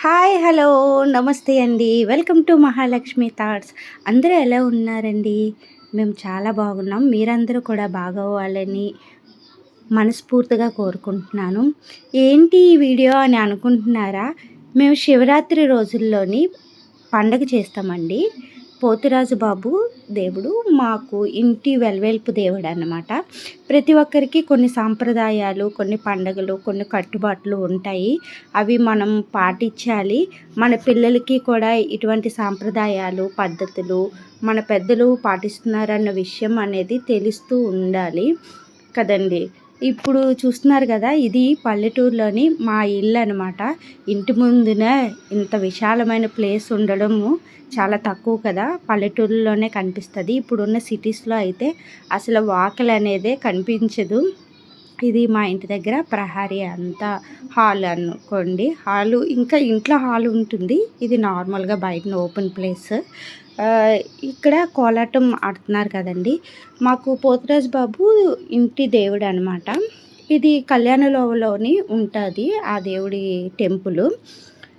Hi hello నమస్తే అండి. Welcome to Mahalakshmi thoughts. అందరూ ఎలా ఉన్నారండి? మేము చాలా బాగున్నాం. మీరందరూ కూడా బాగోవాలని మనస్ఫూర్తిగా కోరుకుంటున్నాను. ఏంటి ఈ వీడియో అని అనుకుంటున్నారా? మేము శివరాత్రి రోజుల్లోని పండగ చేస్తామండి. పోతిరాజు బాబు దేవుడు మాకు ఇంటి వెల్వేల్పు దేవుడు అన్నమాట. ప్రతి ఒక్కరికి కొన్ని సాంప్రదాయాలు కొన్ని పండగలు కొన్ని కట్టుబాట్లు ఉంటాయి. అవి మనం పాటించాలి. మన పిల్లలకి కూడా ఇటువంటి సాంప్రదాయాలు పద్ధతులు మన పెద్దలు పాటిస్తున్నారన్న విషయం అనేది తెలుస్తూ ఉండాలి కదండి. ఇప్పుడు చూస్తున్నారు కదా ఇది పల్లెటూరులోని మా ఇల్లు అనమాట ఇంటి ముందున ఇంత విశాలమైన ప్లేస్ ఉండడము చాలా తక్కువ కదా పల్లెటూరులోనే కనిపిస్తుంది. ఇప్పుడున్న సిటీస్లో అయితే అసలు వాకలు అనేదే కనిపించదు. ఇది మా ఇంటి దగ్గర ప్రహారీ అంతా హాల్ అనుకోండి. హాలు ఇంకా ఇంట్లో హాల్ ఉంటుంది. ఇది నార్మల్గా బయట ఓపెన్ ప్లేస్. ఇక్కడ కోలాటం ఆడుతున్నారు కదండి. మాకు పోతురాజు బాబు ఇంటి దేవుడు అనమాట ఇది కళ్యాణలోవలోని ఉంటుంది ఆ దేవుడి టెంపుల్.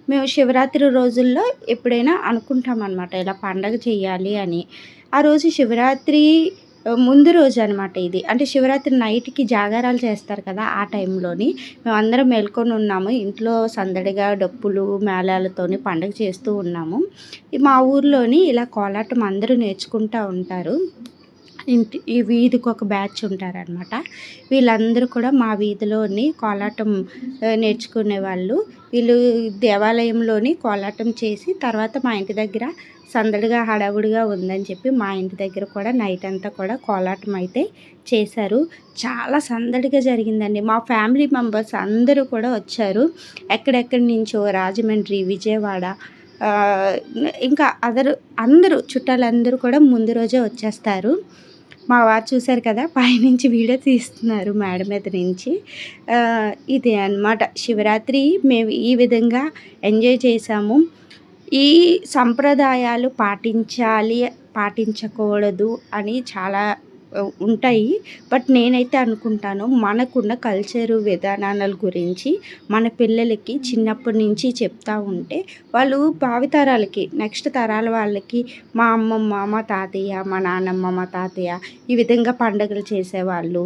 మేము శివరాత్రి రోజుల్లో ఎప్పుడైనా అనుకుంటాం అనమాట ఇలా పండగ చేయాలి అని. ఆ రోజు శివరాత్రి ముందు రోజు అనమాట ఇది. అంటే శివరాత్రి నైట్కి జాగారాలు చేస్తారు కదా ఆ టైంలోని. మేము అందరం మేల్కొని ఉన్నాము. ఇంట్లో సందడిగా డప్పులు మేళాలతోని పండగ చేస్తూ ఉన్నాము. మా ఊర్లోని ఇలా కోలాటం అందరూ నేర్చుకుంటూ ఉంటారు. ఇంటి ఈ వీధికి ఒక బ్యాచ్ ఉంటారనమాట వీళ్ళందరూ కూడా మా వీధిలోని కోలాటం నేర్చుకునే వాళ్ళు. వీళ్ళు దేవాలయంలోని కోలాటం చేసి తర్వాత మా ఇంటి దగ్గర సందడిగా హడావుడిగా ఉందని చెప్పి మా ఇంటి దగ్గర కూడా నైట్ అంతా కూడా కోలాటం అయితే చేశారు. చాలా సందడిగా జరిగిందండి. మా ఫ్యామిలీ మెంబర్స్ అందరూ కూడా వచ్చారు. ఎక్కడెక్కడి నుంచో రాజమండ్రి విజయవాడ ఇంకా అదరు అందరూ చుట్టాలందరూ కూడా ముందు రోజే వచ్చేస్తారు. మా వారు చూశారు కదా పైనుంచి వీడియో తీస్తున్నారు మేడ మీద నుంచి. ఇదే అనమాట శివరాత్రి మేము ఈ విధంగా ఎంజాయ్ చేసాము ఈ సంప్రదాయాలు పాటించాలి పాటించకూడదు అని చాలా ఉంటాయి. బట్ నేనైతే అనుకుంటాను మనకున్న కల్చరు విధానాల గురించి మన పిల్లలకి చిన్నప్పటి నుంచి చెప్తా ఉంటే వాళ్ళు భావితరాలకి నెక్స్ట్ తరాల వాళ్ళకి మా అమ్మమ్మ మా తాతయ్య మా నాన్నమ్మ మా తాతయ్య ఈ విధంగా పండుగలు చేసేవాళ్ళు.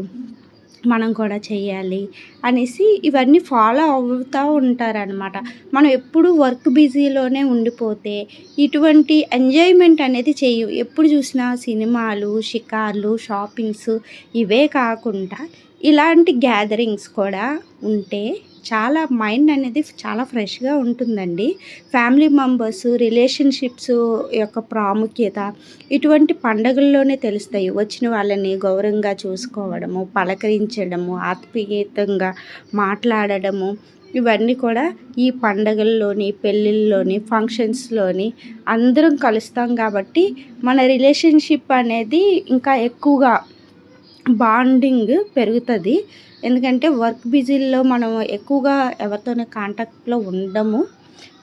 మనం కూడా చేయాలి అనేసి ఇవన్నీ ఫాలో అవుతూ ఉంటారనమాట మనం ఎప్పుడు వర్క్ బిజీలోనే ఉండిపోతే ఇటువంటి ఎంజాయ్మెంట్ అనేది చేయు. ఎప్పుడు చూసినా సినిమాలు షికార్లు షాపింగ్స్ ఇవే కాకుండా ఇలాంటి గ్యాదరింగ్స్ కూడా ఉంటే చాలా మైండ్ అనేది చాలా ఫ్రెష్గా ఉంటుందండి. ఫ్యామిలీ మెంబర్స్ రిలేషన్షిప్స్ యొక్క ప్రాముఖ్యత ఇటువంటి పండగల్లోనే తెలుస్తాయి. వచ్చిన వాళ్ళని గౌరవంగా చూసుకోవడము పలకరించడము ఆత్మీయతంగా మాట్లాడడము ఇవన్నీ కూడా ఈ పండగల్లోని పెళ్ళిళ్ళలోని ఫంక్షన్స్లోని అందరం కలుస్తాం కాబట్టి మన రిలేషన్షిప్ అనేది ఇంకా ఎక్కువగా బాండింగ్ పెరుగుతుంది. ఎందుకంటే వర్క్ బిజీల్లో మనం ఎక్కువగా ఎవరితోనే కాంటాక్ట్లో ఉండము.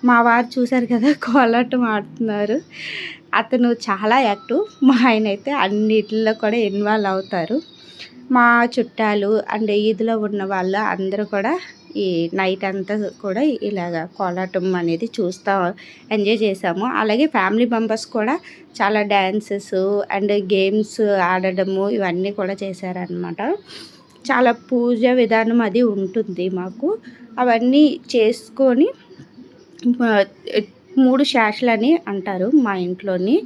మా వారు చూశారు కదా కోలాటం ఆడుతున్నారు అతను చాలా యాక్టివ్. మా ఆయన అయితే అన్నిటిలో కూడా ఇన్వాల్వ్ అవుతారు. మా చుట్టాలు అండ్ ఈద్లో ఉన్న వాళ్ళు అందరూ కూడా ఈ నైట్ అంతా కూడా ఇలాగ కోలాటం అనేది చూస్తూ ఎంజాయ్ చేసాము. అలాగే ఫ్యామిలీ మెంబర్స్ కూడా చాలా డ్యాన్సెస్ అండ్ గేమ్స్ ఆడడము ఇవన్నీ కూడా చేశారనమాట చాలా పూజ విధానం అది ఉంటుంది మాకు. అవన్నీ చేసుకొని మూడు శాషలని అంటారు మా ఇంట్లోని.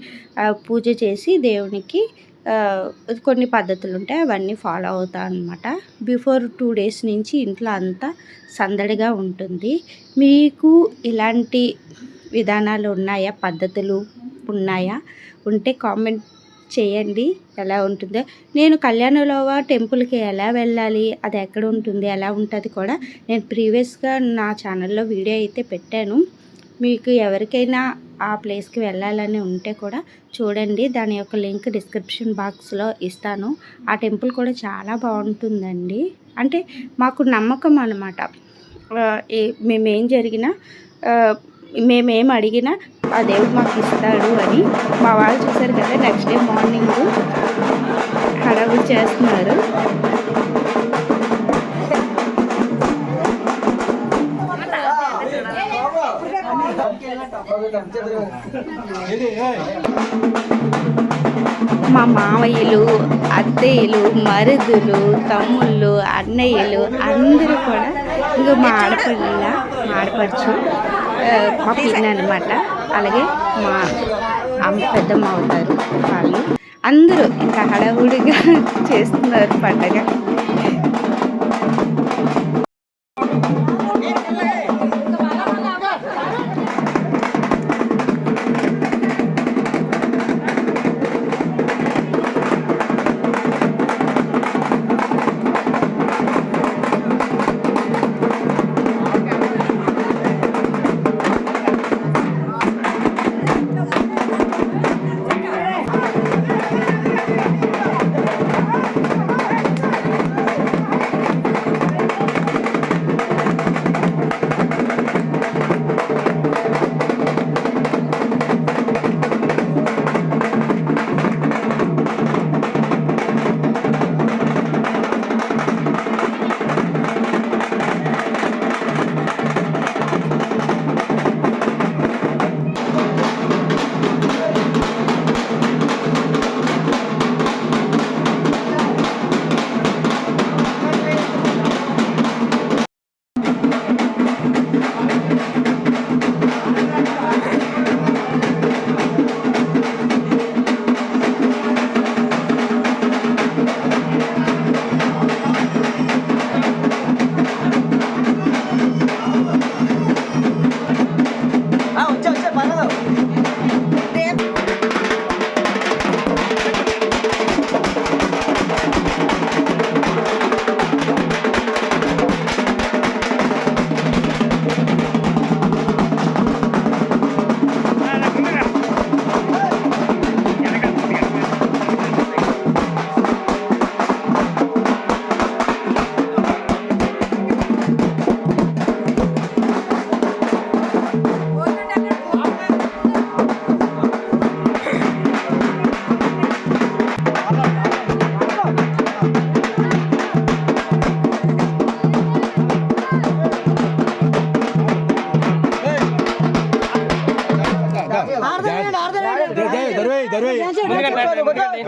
పూజ చేసి దేవునికి కొన్ని పద్ధతులు ఉంటాయి అవన్నీ ఫాలో అవుతా అనమాట బిఫోర్ టూ డేస్ నుంచి ఇంట్లో అంతా సందడిగా ఉంటుంది. మీకు ఇలాంటి విధానాలు ఉన్నాయా? పద్ధతులు ఉన్నాయా? ఉంటే కామెంట్ చేయండి. ఎలా ఉంటుందో. నేను కళ్యాణలోవ టెంపుల్కి ఎలా వెళ్ళాలి? అది ఎక్కడ ఉంటుంది? ఎలా ఉంటుంది కూడా నేను ప్రీవియస్గా నా ఛానల్లో వీడియో అయితే పెట్టాను. మీకు ఎవరికైనా ఆ ప్లేస్కి వెళ్ళాలని ఉంటే కూడా చూడండి. దాని యొక్క లింక్ డిస్క్రిప్షన్ బాక్స్లో ఇస్తాను. ఆ టెంపుల్ కూడా చాలా బాగుంటుందండి. అంటే మాకు నమ్మకం అనమాట మేమేం జరిగినా మేమేం అడిగినా ఆ దేవుడు మాకు ఇస్తాడు అని మా వాళ్ళు చూశారు కదా నెక్స్ట్ డే మార్నింగ్ హడావుడి చేస్తున్నారు. మా మావయ్యలు అత్తయ్యలు మరుదులు తమ్ముళ్ళు అన్నయ్యలు అందరూ కూడా ఇంకా మా ఆడపిల్ల మా ఆడపడుచు మా అనమాట అలాగే మా అమ్మ పెద్దమ్మ అవుతారు వాళ్ళు. అందరూ ఇంకా హడావుడిగా చేస్తున్నారు పండగ.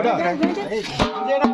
¡Ya.